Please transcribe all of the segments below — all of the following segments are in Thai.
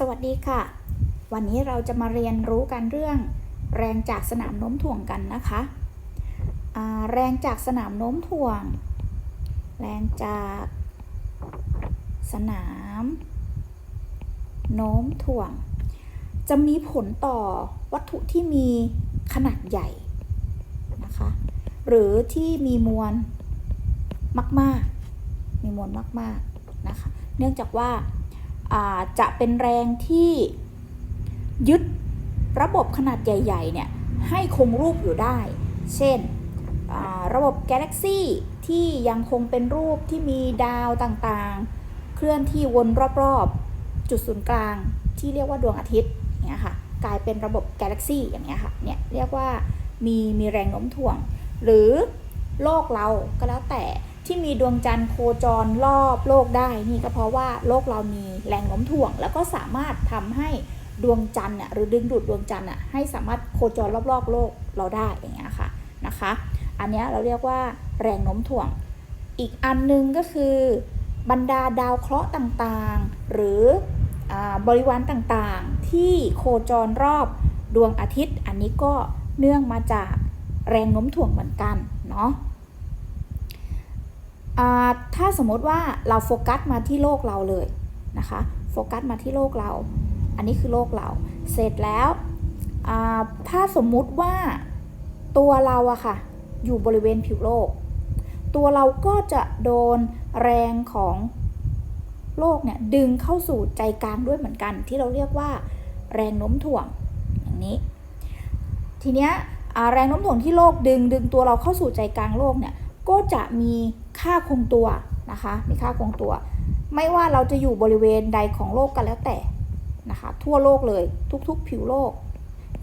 สวัสดีค่ะ วันนี้เราจะมาเรียนรู้กันเรื่องแรงจากสนามโน้มถ่วงกันนะคะแรงจากสนามโน้มถ่วง แรงจากสนาม โน้มถ่วง จะมีผลต่อวัตถุที่มีขนาดใหญ่นะคะ หรือที่มีมวลมาก ๆ มีมวลมาก ๆ นะคะ เนื่องจากว่า จะเป็นแรงที่ยึดระบบขนาดใหญ่ๆเนี่ยให้คงรูปอยู่ได้ เช่นระบบกาแล็กซี่ที่ยังคงเป็นรูปที่มีดาวต่างๆ เคลื่อนที่วนรอบๆ จุดศูนย์กลางที่เรียกว่าดวงอาทิตย์เนี่ยค่ะกลายเป็นระบบกาแล็กซี่อย่างเงี้ยค่ะเนี่ยเรียกว่ามีมีแรงโน้มถ่วง หรือโลกเราก็แล้วแต่ ที่มีดวงจันทร์โคจรรอบโลกได้นี่ก็เพราะว่าโลกเรามีแรงโน้มถ่วง แล้วก็สามารถทำให้ดวงจันทร์น่ะหรือดึงดูดดวงจันทร์น่ะให้สามารถโคจรรอบๆโลกเราได้อย่างเงี้ยค่ะนะคะ อันเนี้ยเราเรียกว่าแรงโน้มถ่วง อีกอันหนึงก็คือบรรดาดาวเคราะห์ต่างๆ หรืออบริวารต่างๆ ที่โคจรรอบดวงอาทิตย์ อันนี้ก็เนื่องมาจากแรงโน้มถ่วงเหมือนกันเนาะ ถ้าสมมติว่าเราโฟกัสมาที่โลกเราเลยนะคะโฟกัสมาที่โลกเรา อันนี้คือโลกเรา เสร็จแล้วถ้าสมมุติว่าตัวเราอะค่ะอยู่บริเวณผิวโลก ตัวเราก็จะโดนแรงของโลกเนี่ยดึงเข้าสู่ใจกลางด้วยเหมือนกัน ที่เราเรียกว่าแรงโน้มถ่วงอย่างนี้ ทีเนี้ยแรงโน้มถ่วงที่โลกดึงดึงตัวเราเข้าสู่ใจกลางโลกเนี่ยก็จะมี ค่าคงตัวนะคะ มีค่าคงตัว ไม่ว่าเราจะอยู่บริเวณใดของโลกกันแล้วแต่นะคะ ทั่วโลกเลยทุกๆ ผิวโลก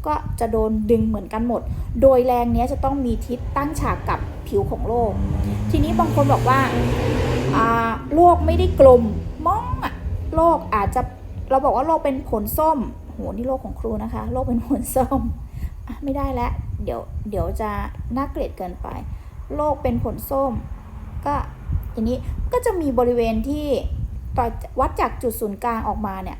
ก็จะโดนดึงเหมือนกันหมด โดยแรงนี้จะต้องมีทิศตั้งฉากกับผิวของโลก ทีนี้บางคนบอกว่าโลกไม่ได้กลมมองอะโลกอาจจะเราบอกว่าโลกเป็นผลส้มโหนี่โลกของครูนะคะ โลกเป็นผลส้มไม่ได้แล้วเดี๋ยวเดี๋ยวจะน่าเกลียดเกินไป โลกเป็นผลส้ม ก็อย่างนี้ก็จะมีบริเวณที่ต่อวัดจากจุดศูนย์กลางออกมาเนี่ย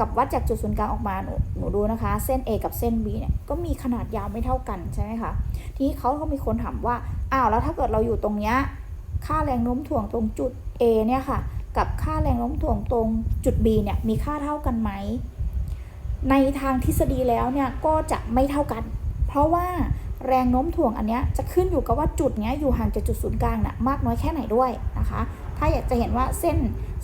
กับวัดจากจุดศูนย์กลางออกมาหนูหนูดูนะคะ เส้น A กับเส้น B เนี่ยก็มีขนาดยาวไม่เท่ากันใช่ไหมคะทีนี้เขาก็มีคนถามว่าอ้าวแล้วถ้าเกิดเราอยู่ตรงเนี้ยค่าแรงโน้มถ่วงตรงจุด A เนี่ยค่ะ กับค่าแรงโน้มถ่วงตรงจุด B เนี่ยมีค่าเท่ากันไหมในทางทฤษฎีแล้วเนี่ยก็จะไม่เท่ากัน เพราะว่า แรงโน้มถ่วงอันเนี้ยจะขึ้นอยู่กับว่าจุดเนี้ยอยู่ห่างจากจุดศูนย์กลางน่ะมากน้อยแค่ไหนด้วยนะคะ ถ้าอยากจะเห็นว่าเส้น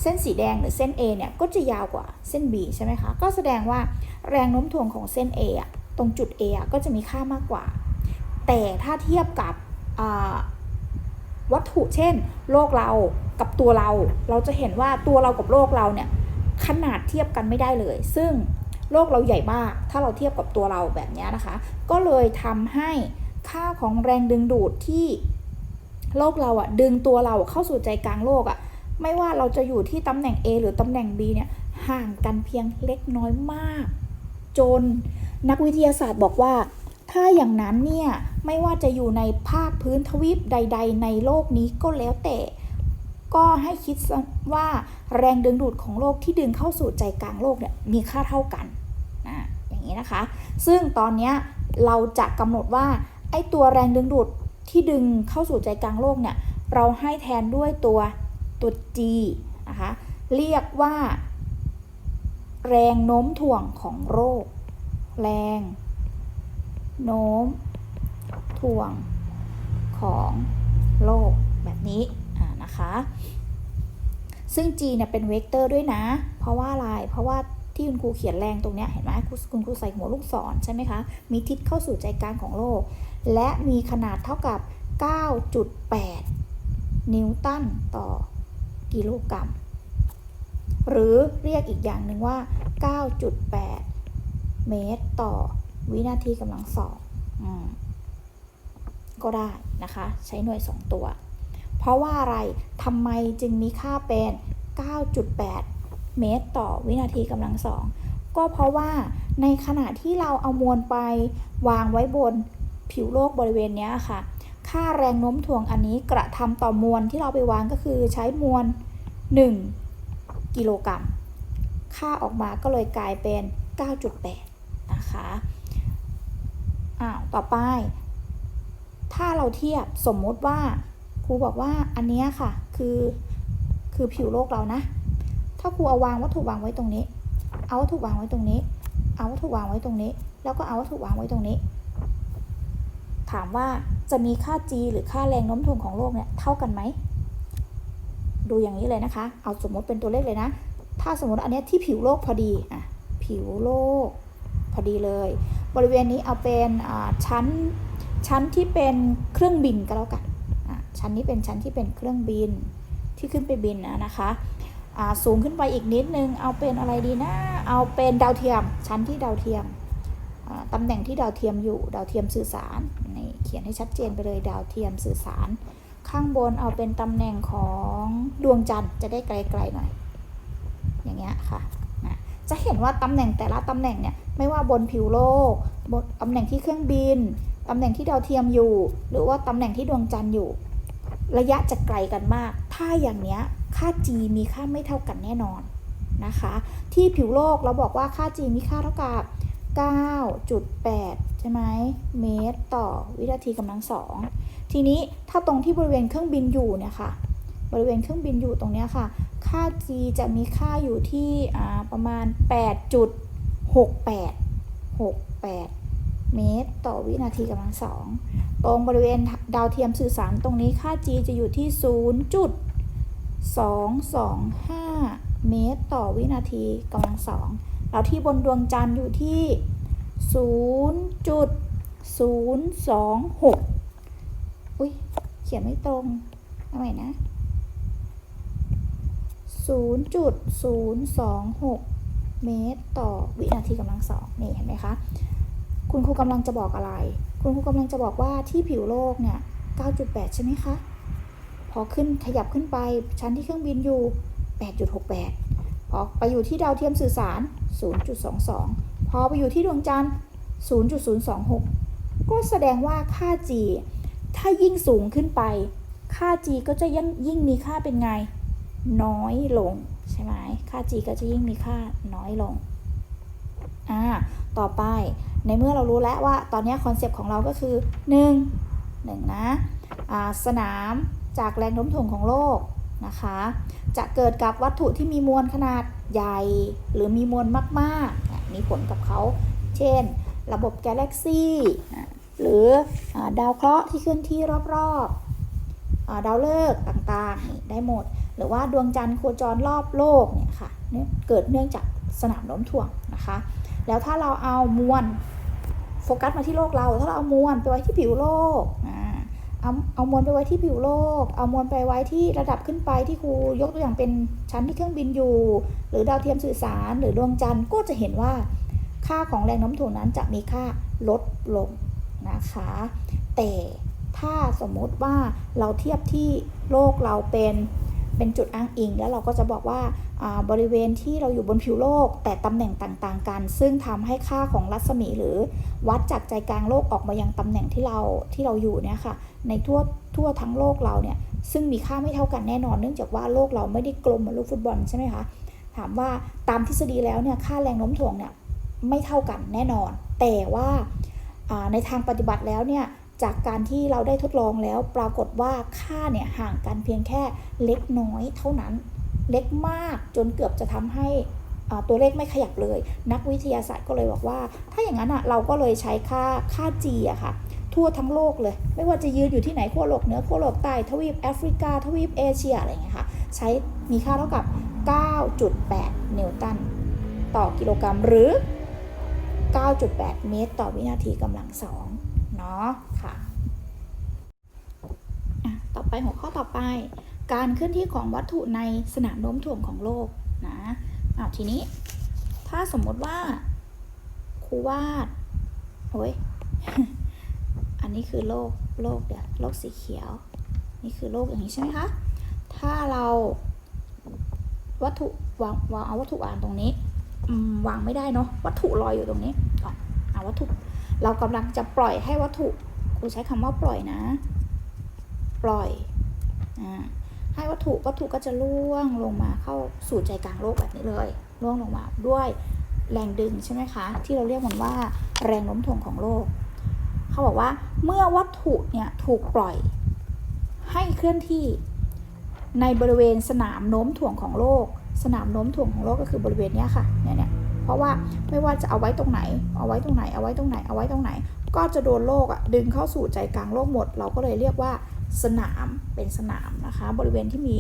เส้นสีแดงหรือเส้น A เนี่ยก็จะยาวกว่าเส้น B ใช่ไหมคะ ก็แสดงว่าแรงโน้มถ่วงของเส้น A อะตรงจุด A อะก็จะมีค่ามากกว่า แต่ถ้าเทียบกับวัตถุเช่น โลกเรากับตัวเรา เราจะเห็นว่าตัวเรากับโลกเราเนี่ยขนาดเทียบกันไม่ได้เลย ซึ่ง โลกเราใหญ่มาก ถ้าเราเทียบกับตัวเราแบบนี้นะคะ ก็เลยทำให้ค่าของแรงดึงดูดที่โลกเราอะดึงตัวเราเข้าสู่ใจกลางโลกอะไม่ว่าเราจะอยู่ที่ตำแหน่ง A หรือตำแหน่ง B เนี่ยห่างกันเพียงเล็กน้อยมาก จนนักวิทยาศาสตร์บอกว่า ถ้าอย่างนั้นเนี่ย ไม่ว่าจะอยู่ในภาคพื้นทวีปใด ๆ ในโลกนี้ก็แล้วแต่ ก็ให้คิดว่าแรงดึงดูดของโลกที่ดึงเข้าสู่ใจกลางโลกเนี่ยมีค่าเท่ากัน นี้นะคะ ซึ่งตอนนี้เราจะกำหนดว่าไอ้ตัวแรงดึงดูดที่ดึงเข้าสู่ใจกลางโลกเนี่ยเราให้แทนด้วยตัวตัว G นะคะเรียกว่า แรงโน้มถ่วงของโลกแรง โน้มถ่วงของโลกแบบนี้นะคะ ซึ่ง g เนี่ยเป็นเวกเตอร์ด้วยนะ เพราะว่าอะไร เพราะว่า ที่คุณครูเขียนแรงตรงนี้เห็นไหมคุณครูใส่หัวลูกศรใช่ไหมคะ มีทิศเข้าสู่ใจกลางของโลก และมีขนาดเท่ากับ 9.8 นิวตันต่อกิโลกรัม หรือเรียกอีกอย่างหนึ่งว่า 9.8 เมตรต่อวินาทีกำลังสองอก็ได้นะคะ ใช้หน่วย 2 ตัว เพราะว่าอะไรทำไมจึงมีค่าเป็น 9.8 เมตรต่อวินาทีกำลังสองก็เพราะว่าในขณะที่เราเอามวลไปวางไว้บนผิวโลกบริเวณนี้ค่ะ ค่าแรงโน้มถ่วงอันนี้กระทำต่อมวลที่เราไปวางก็คือใช้มวล 1 กิโลกรัม ค่าออกมาก็เลยกลายเป็น 9.8 นะคะอ้าวต่อไป ถ้าเราเทียบสมมติว่าครูบอกว่าอันนี้ค่ะคือคือผิวโลกเรานะ ถ้าครูเอาวางวัตถุวางไว้ตรงนี้ เอาวัตถุวางไว้ตรงนี้ เอาวัตถุวางไว้ตรงนี้ แล้วก็เอาวัตถุวางไว้ตรงนี้ ถามว่าจะมีค่า g หรือค่าแรงโน้มถ่วงของโลกเนี่ยเท่ากันไหม ดูอย่างนี้เลยนะคะ เอาสมมติเป็นตัวเลขเลยนะ ถ้าสมมติอันนี้ที่ผิวโลกพอดีอะผิวโลกพอดีเลย บริเวณนี้เอาเป็นอ่าชั้นชั้นที่เป็นเครื่องบินก็แล้วกันอะชั้นนี้เป็นชั้นที่เป็นเครื่องบินที่ขึ้นไปบินนะนะคะ สูงขึ้นไปอีกนิดนึง เอาเป็นอะไรดีนะ เอาเป็นดาวเทียม ชั้นที่ดาวเทียม ตำแหน่งที่ดาวเทียมอยู่ ดาวเทียมสื่อสารนี่เขียนให้ชัดเจนไปเลย ดาวเทียมสื่อสาร ข้างบนเอาเป็นตำแหน่งของดวงจันทร์จะได้ไกลๆหน่อย อย่างเงี้ยค่ะนะจะเห็นว่าตำแหน่งแต่ละตำแหน่งเนี่ย ไม่ว่าบนผิวโลกบนตำแหน่งที่เครื่องบิน ตำแหน่งที่ดาวเทียมอยู่ หรือว่าตำแหน่งที่ดวงจันทร์อยู่ ระยะจะไกลกันมาก ถ้าอย่างเนี้ย ค่า g มีค่าไม่เท่ากันแน่นอนนะคะ ที่ผิวโลกเราบอกว่าค่า g มีค่าเท่ากับ 9.8 ใช่ไหมเมตรต่อวินาทีกำลังสองทีนี้ถ้าตรงที่บริเวณเครื่องบินอยู่เนี่ยค่ะ บริเวณเครื่องบินอยู่ตรงเนี้ยค่ะ ค่า g จะมีค่าอยู่ที่ประมาณ 8.68 68 เมตรต่อวินาทีกำลังสอง ตรงบริเวณดาวเทียมสื่อสารตรงนี้ค่า g จะอยู่ที่ 225 เมตรต่อวินาทีกำลังสองแล้วที่บนดวงจันทร์อยู่ที่ 0.026 อุ้ยเขียนไม่ตรงเอาใหม่นะ 0.026 เมตรต่อวินาทีกำลังสองนี่เห็นไหมคะ คุณครูกำลังจะบอกอะไร คุณครูกำลังจะบอกว่าที่ผิวโลกเนี่ย 9.8 ใช่ไหมคะ พอขึ้นขยับขึ้นไปชั้นที่เครื่องบินอยู่ 8.68 พอไปอยู่ที่ดาวเทียมสื่อสาร 0.22 พอไปอยู่ที่ดวงจันทร์ 0.026 ก็แสดงว่าค่า g ถ้ายิ่งสูงขึ้นไป ค่า g ก็จะยิ่งยิ่งมีค่าเป็นไง น้อยลง ใช่ไหมค่า g ก็จะยิ่งมีค่าน้อยลงอ่าต่อไปในเมื่อเรารู้แล้วว่าตอนนี้คอนเซปต์ของเราก็คือ 1 1 นะอ่าสนาม จากแรงโน้มถ่วงของโลกนะคะ จะเกิดกับวัตถุที่มีมวลขนาดใหญ่ หรือมีมวลมากๆ มีผลกับเขา เช่น ระบบกาแล็กซี่ หรืออดาวเคราะห์ที่เคลื่อนที่รอบๆ ดาวฤกษ์ต่างๆนี่ได้หมด หรือว่าดวงจันทร์โคจรรอบโลกเนี่ยค่ะเนี่ยเกิดเนื่องจากสนามโน้มถ่วงนะคะ แล้วถ้าเราเอามวลโฟกัสมาที่โลกเรา ถ้าเราเอามวลไปไว้ที่ผิวโลกอ่า เอาเอามวลไปไว้ที่ผิวโลก เอามวลไปไว้ที่ระดับขึ้นไปที่ครูยกตัวอย่างเป็นชั้นที่เครื่องบินอยู่ หรือดาวเทียมสื่อสาร หรือดวงจันทร์ก็จะเห็นว่า ค่าของแรงโน้มถ่วงนั้นจะมีค่าลดลงนะคะ แต่ถ้าสมมติว่าเราเทียบที่โลกเราเป็น เป็นจุดอ้างอิง แล้วเราก็จะบอกว่าบริเวณที่เราอยู่บนผิวโลก แต่ตำแหน่งต่างๆกัน ซึ่งทำให้ค่าของรัศมีหรือวัดจากใจกลางโลกออกมายังตำแหน่งที่เราที่เราอยู่เนี่ยค่ะในทั่วทั่วทั้งโลกเราเนี่ยซึ่งมีค่าไม่เท่ากันแน่นอน เนื่องจากว่าโลกเราไม่ได้กลมเหมือนลูกฟุตบอลใช่ไหมคะถามว่าตามทฤษฎีแล้วเนี่ยค่าแรงโน้มถ่วงเนี่ยไม่เท่ากันแน่นอน แต่ว่าในทางปฏิบัติแล้วเนี่ย จากการที่เราได้ทดลองแล้วปรากฏว่าค่าเนี่ยห่างกันเพียงแค่เล็กน้อยเท่านั้น เล็กมากจนเกือบจะทำให้ตัวเลขไม่ขยับเลย นักวิทยาศาสตร์ก็เลยบอกว่า ถ้าอย่างนั้นอะเราก็เลยใช้ค่าค่า G อะค่ะ ทั่วทั้งโลกเลย ไม่ว่าจะยืนอยู่ที่ไหนขั้วโลกเหนือขั้วโลกใต้ทวีปแอฟริกา ทวีปเอเชียอะไรอย่างเงี้ยค่ะ ใช้มีค่าเท่ากับ 9.8 นิวตัน ต่อกิโลกรัมหรือ 9.8 เมตรต่อวินาทีกำลังสองเนาะ ต่อไปหัวข้อต่อไป การเคลื่อนที่ของวัตถุในสนามโน้มถ่วงของโลกนะเอาทีนี้ ถ้าสมมติว่าครูวาดโอ้ยอันนี้คือโลกโลกเดี๋ยวโลกสีเขียว นี่คือโลกอย่างนี้ใช่ไหมคะถ้าเราวัตถุวางวางเอาวัตถุวางตรงนี้วางไม่ได้เนาะวัตถุลอยอยู่ตรงนี้ก่อนเอาวัตถุ เรากำลังจะปล่อยให้วัตถุครูใช้คำว่าปล่อยนะ ปล่อยอให้วัตถุวัตถุก็จะล่วงลงมาเข้าสู่ใจกลางโลกแบบนี้เลยร่วงลงมาด้วยแรงดึงใช่ไหมคะ ที่เราเรียกมันว่าแรงโน้มถ่วงของโลก เขาบอกว่าเมื่อวัตถุเนี่ยถูกปล่อย ให้เคลื่อนที่ในบริเวณสนามโน้มถ่วงของโลก สนามโน้มถ่วงของโลกก็คือบริเวณนี้ค่ะเนี่ยเนี่ยเพราะว่าไม่ว่าจะเอาไว้ตรงไหน เอาไว้ตรงไหนเอาไว้ตรงไหนเอาไว้ตรงไหน ก็จะโดนโลกอะดึงเข้าสู่ใจกลางโลกหมด เราก็เลยเรียกว่า สนามเป็นสนามนะคะ บริเวณที่มี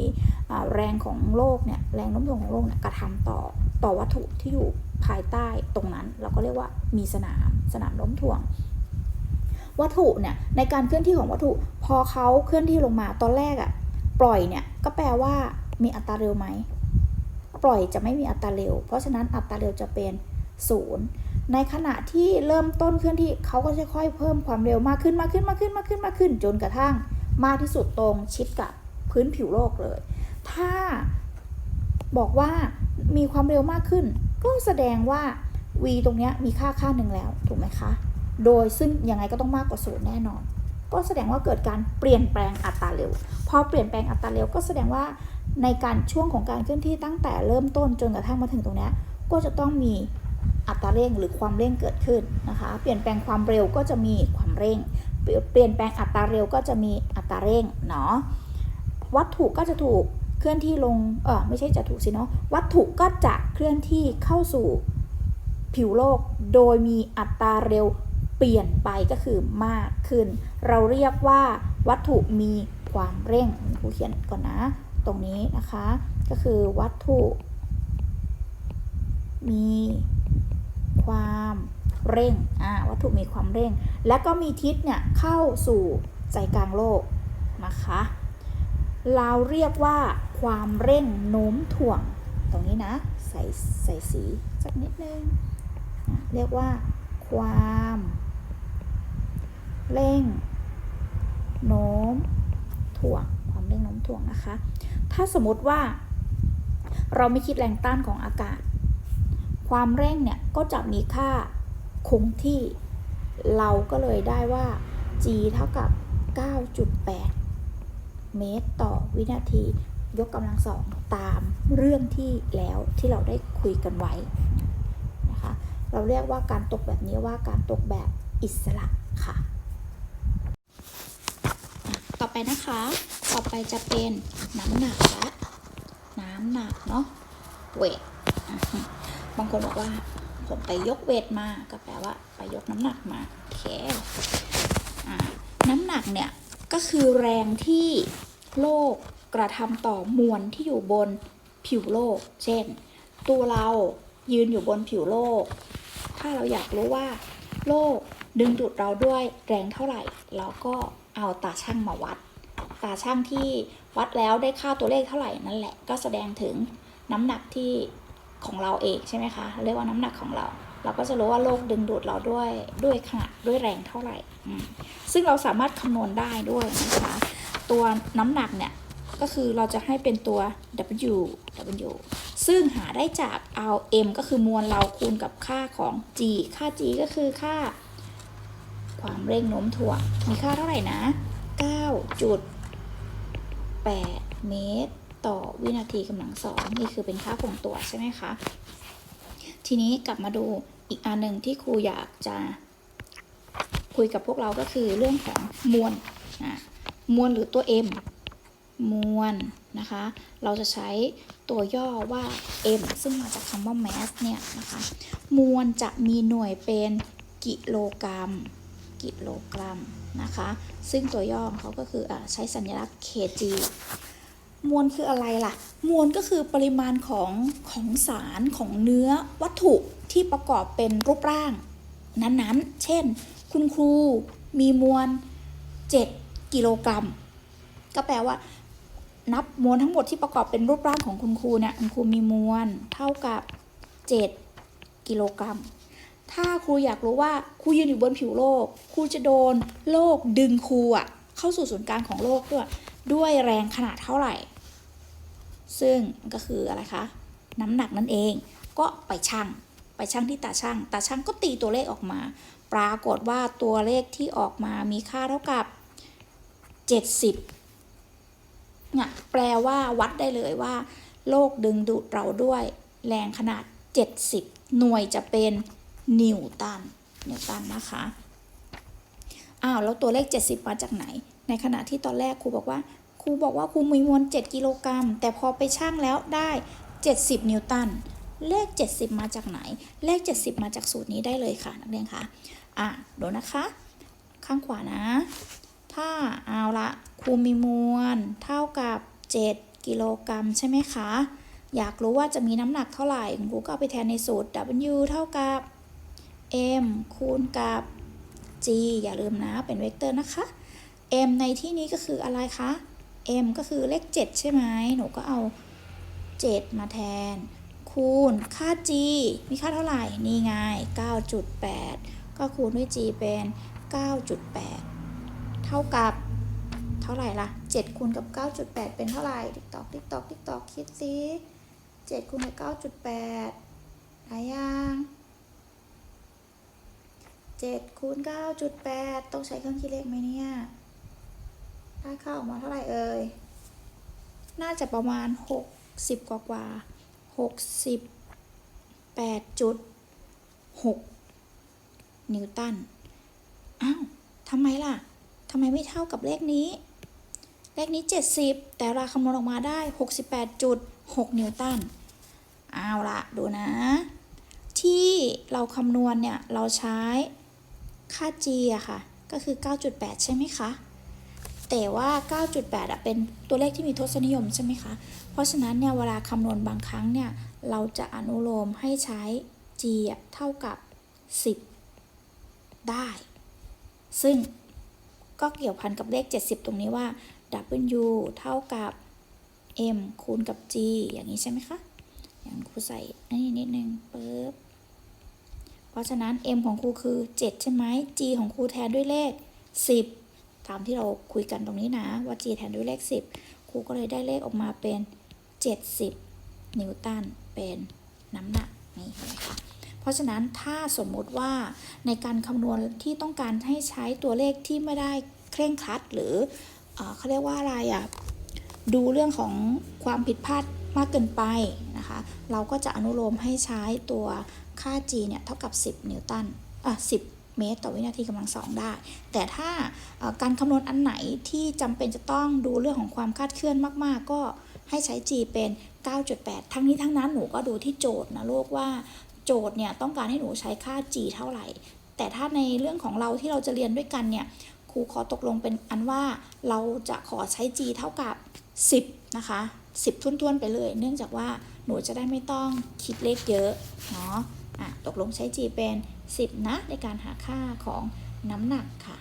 แรงของโลกเนี่ยแรงโน้มถ่วงของโลกเนี่ยกระทำต่อต่อวัตถุที่อยู่ภายใต้ตรงนั้น เราก็เรียกว่ามีสนามสนามโน้มถ่วง วัตถุเนี่ยในการเคลื่อนที่ของวัตถุ พอเขาเคลื่อนที่ลงมาตอนแรกอะปล่อยเนี่ยก็แปลว่ามีอัตราเร็วไหมปล่อยจะไม่มีอัตราเร็ว เพราะฉะนั้นอัตราเร็วจะเป็นศูนย์ในขณะที่เริ่มต้นเคลื่อนที่เขาก็จะค่อยเพิ่มความเร็วมากขึ้นมากขึ้นมากขึ้นมากขึ้นมากขึ้นจนกระทั่ง มากที่สุดตรงชิดกับพื้นผิวโลกเลย ถ้าบอกว่ามีความเร็วมากขึ้น ก็แสดงว่า v ตรงนี้มีค่าค่าหนึ่งแล้วถูกไหมคะ โดยซึ่งยังไงก็ต้องมากกว่าศูนย์แน่นอน ก็แสดงว่าเกิดการเปลี่ยนแปลงอัตราเร็ว พอเปลี่ยนแปลงอัตราเร็ว ก็แสดงว่าในการช่วงของการเคลื่อนที่ตั้งแต่เริ่มต้นจนกระทั่งมาถึงตรงนี้ก็จะต้องมีอัตราเร่งหรือความเร่งเกิดขึ้นนะคะ เปลี่ยนแปลงความเร็วก็จะมีความเร่ง เปลี่ยนแปลงอัตราเร็วก็จะมีอัตราเร่งเนาะวัตถุก็จะถูกเคลื่อนที่ลงเออไม่ใช่จะถูกสิเนาะวัตถุก็จะเคลื่อนที่เข้าสู่ผิวโลก โดยมีอัตราเร็วเปลี่ยนไปก็คือมากขึ้น เราเรียกว่าวัตถุมีความเร่งครูเขียนก่อนนะ ตรงนี้นะคะ ก็คือวัตถุ มีความ เร่งอ่าวัตถุมีความเร่ง และก็มีทิศเนี่ยเข้าสู่ใจกลางโลกนะคะเราเรียกว่าความเร่งโน้มถ่วง ตรงนี้นะ ใส่ใส่สีสักนิดนึง เรียกว่า ความ เร่ง โน้มถ่วง ความเร่งโน้มถ่วงนะคะ ถ้าสมมติว่า เราไม่คิดแรงต้านของอากาศ ความเร่งเนี่ยก็จะมีค่า คงที่ เราก็เลยได้ว่า g เท่ากับ 9.8 เมตรต่อวินาที ยกกำลังสองตามเรื่องที่แล้วที่เราได้คุยกันไว้นะคะ เราเรียกว่าการตกแบบนี้ว่าการตกแบบอิสระค่ะ ต่อไปนะคะ ต่อไปจะเป็นน้ำหนักละน้ำหนักเนาะเวทบางคนบอกว่า ผมไปยกเวทมา ก็แปลว่าไปยกน้ำหนักมา โอเคอ่าน้ำหนักเนี่ยก็คือแรงที่โลกกระทำต่อมวลที่อยู่บนผิวโลก เช่น ตัวเรายืนอยู่บนผิวโลก ถ้าเราอยากรู้ว่า โลกดึงดูดเราด้วยแรงเท่าไหร่ เราก็เอาตาช่างมาวัด ตาช่างที่วัดแล้วได้ค่าตัวเลขเท่าไหร่นั่นแหละ ก็แสดงถึงน้ำหนักที่ ของเราเองใช่ไหมคะเรียกว่าน้ำหนักของเรา เราก็จะรู้ว่าโลกดึงดูดเราด้วยด้วยขนาดด้วยแรงเท่าไหร่ ซึ่งเราสามารถคำนวณได้ด้วยนะคะ ตัวน้ำหนักเนี่ยก็คือเราจะให้เป็นตัว W W ซึ่งหาได้จากเอา M ก็คือมวลเราคูณกับค่าของ G ค่า G ก็คือค่า ความเร่งโน้มถ่วงมีค่าเท่าไหร่นะ 9.8 เมตร ต่อวินาทีกำลังสองนี่คือเป็นค่าคงตัวใช่ไหมคะ ทีนี้กลับมาดูอีกอันหนึ่งที่ครูอยากจะคุยกับพวกเราก็คือเรื่องของมวลอะมวลหรือตัว M มวลนะคะ เราจะใช้ตัวย่อว่า M ซึ่งมาจากคำว่า mass เนี่ยนะคะ มวลจะมีหน่วยเป็นกิโลกรัม กิโลกรัมนะคะ ซึ่งตัวย่อของเขาก็คืออาใช้สัญลักษณ์ kg มวลคืออะไรล่ะ มวลก็คือปริมาณของของสารของเนื้อวัตถุที่ประกอบเป็นรูปร่าง นั้นๆ เช่น คุณครูมีมวล 7 กิโลกรัม ก็แปลว่า นับมวลทั้งหมดที่ประกอบเป็นรูปร่างของคุณครูเนี่ยคุณครูมีมวลเท่ากับ 7 กิโลกรัม ถ้าครูอยากรู้ว่าครูยืนอยู่บนผิวโลก ครูจะโดนโลกดึงครูอะเข้าสู่ศูนย์กลางของโลกด้วยด้วยแรงขนาดเท่าไหร่ ซึ่งก็คืออะไรคะ น้ำหนักนั่นเอง ก็ไปชั่ง ไปชั่งที่ตาช่างตาช่างก็ตีตัวเลขออกมา ปรากฏว่าตัวเลขที่ออกมามีค่าเท่ากับ 70เนี่ยแปลว่าวัดได้เลยว่า โลกดึงดูดเราด้วยแรงขนาด 70 หน่วยจะเป็นนิวตัน นิวตันนะคะ อ้าว แล้วตัวเลข 70 มาจากไหน ในขณะที่ตอนแรกครูบอกว่า ครูบอกว่าครูมีมวล 7 กิโลกรัม แต่พอไปชั่งแล้วได้ 70 นิวตัน เลข 70 มาจากไหน เลข 70 มาจากสูตรนี้ได้เลยค่ะ นักเรียนคะอะดูนะคะ ข้างขวานะ ถ้าเอาละครูมีมวลเท่ากับ 7 กิโลกรัมใช่ไหมคะ อยากรู้ว่าจะมีน้ำหนักเท่าไหร่ครูก็เอาไปแทนในสูตร W เท่ากับ m คูณกับ g อย่าลืมนะ เป็นเวกเตอร์นะคะ m ในที่นี้ก็คืออะไรคะ m ก็คือเลข 7 ใช่ไหมหนูก็เอา 7 มาแทน คูณค่า g มีค่าเท่าไหร่ นี่ไง 9.8 ก็คูณด้วย g เป็น 9.8 เท่ากับเท่าไหร่ล่ะ 7 คูณกับ 9.8 เป็นเท่าไหร่ ติ๊กตอก ติ๊กตอก ติ๊กตอก คิดสิ7คูณกับ9.8ได้ยัง7คูณ9.8 ต้องใช้เครื่องคิดเลขไหมเนี่ย ได้ค่าออกมาเท่าไหร่เอ่ย น่าจะประมาณ 60 กว่ากว่า68.6 นิวตัน อ้าว ทำไมล่ะ ทำไมไม่เท่ากับเลขนี้ เลขนี้ 70 แต่เราคำนวณออกมาได้ 68.6 นิวตัน เอาละดูนะ ที่เราคำนวณเนี่ย เราใช้ค่า g อะค่ะ ก็คือ 9.8 ใช่ไหมคะ แต่ว่า 9.8อะเป็นตัวเลขที่มีทศนิยมใช่ไหมคะ เพราะฉะนั้นเนี่ยเวลาคำนวณบางครั้งเนี่ยเราจะอนุโลมให้ใช้ g เท่ากับ 10 ได้ ซึ่งก็เกี่ยวพันกับเลข 70 ตรงนี้ว่า w เท่ากับ m คูณกับ g อย่างนี้ใช่ไหมคะ อย่างครูใส่อันนี้นิดนึงปึ๊บ เพราะฉะนั้น m ของครูคือ 7 ใช่ไหม g ของครูแทนด้วยเลข 10 ตามที่เราคุยกันตรงนี้นะ ว่า g แทนด้วยเลข 10 ครูก็เลยได้เลขออกมาเป็น 70 นิวตันเป็นน้ำหนักนี่เห็นไหมคะเพราะฉะนั้นถ้าสมมุติว่าในการคำนวณที่ต้องการให้ใช้ตัวเลขที่ไม่ได้เคร่งครัดหรือเออเขาเรียกว่าอะไรอะดูเรื่องของความผิดพลาดมากเกินไปนะคะ เราก็จะอนุโลมให้ใช้ตัวค่า g เนี่ยเท่ากับ 10 นิวตันอะ10 เมตร ต่อวินาทีกำลังสองได้ แต่ถ้าการคำนวณอันไหนที่จำเป็นจะต้องดูเรื่องของความคาดเคลื่อนมาก ๆ ก็ให้ใช้ g เป็น 9.8 ทั้งนี้ทั้งนั้นหนูก็ดูที่โจทย์นะลูกว่าโจทย์เนี่ยต้องการให้หนูใช้ค่า g เท่าไหร่ แต่ถ้าในเรื่องของเราที่เราจะเรียนด้วยกันเนี่ยครูขอตกลงเป็นอันว่าเราจะขอใช้ g เท่ากับ 10 นะคะ 10ทุ่นๆไปเลย เนื่องจากว่าหนูจะได้ไม่ต้องคิดเลขเยอะเนาะอะตกลงใช้ g เป็น 10 นะในการหาค่าของน้ำหนักค่ะ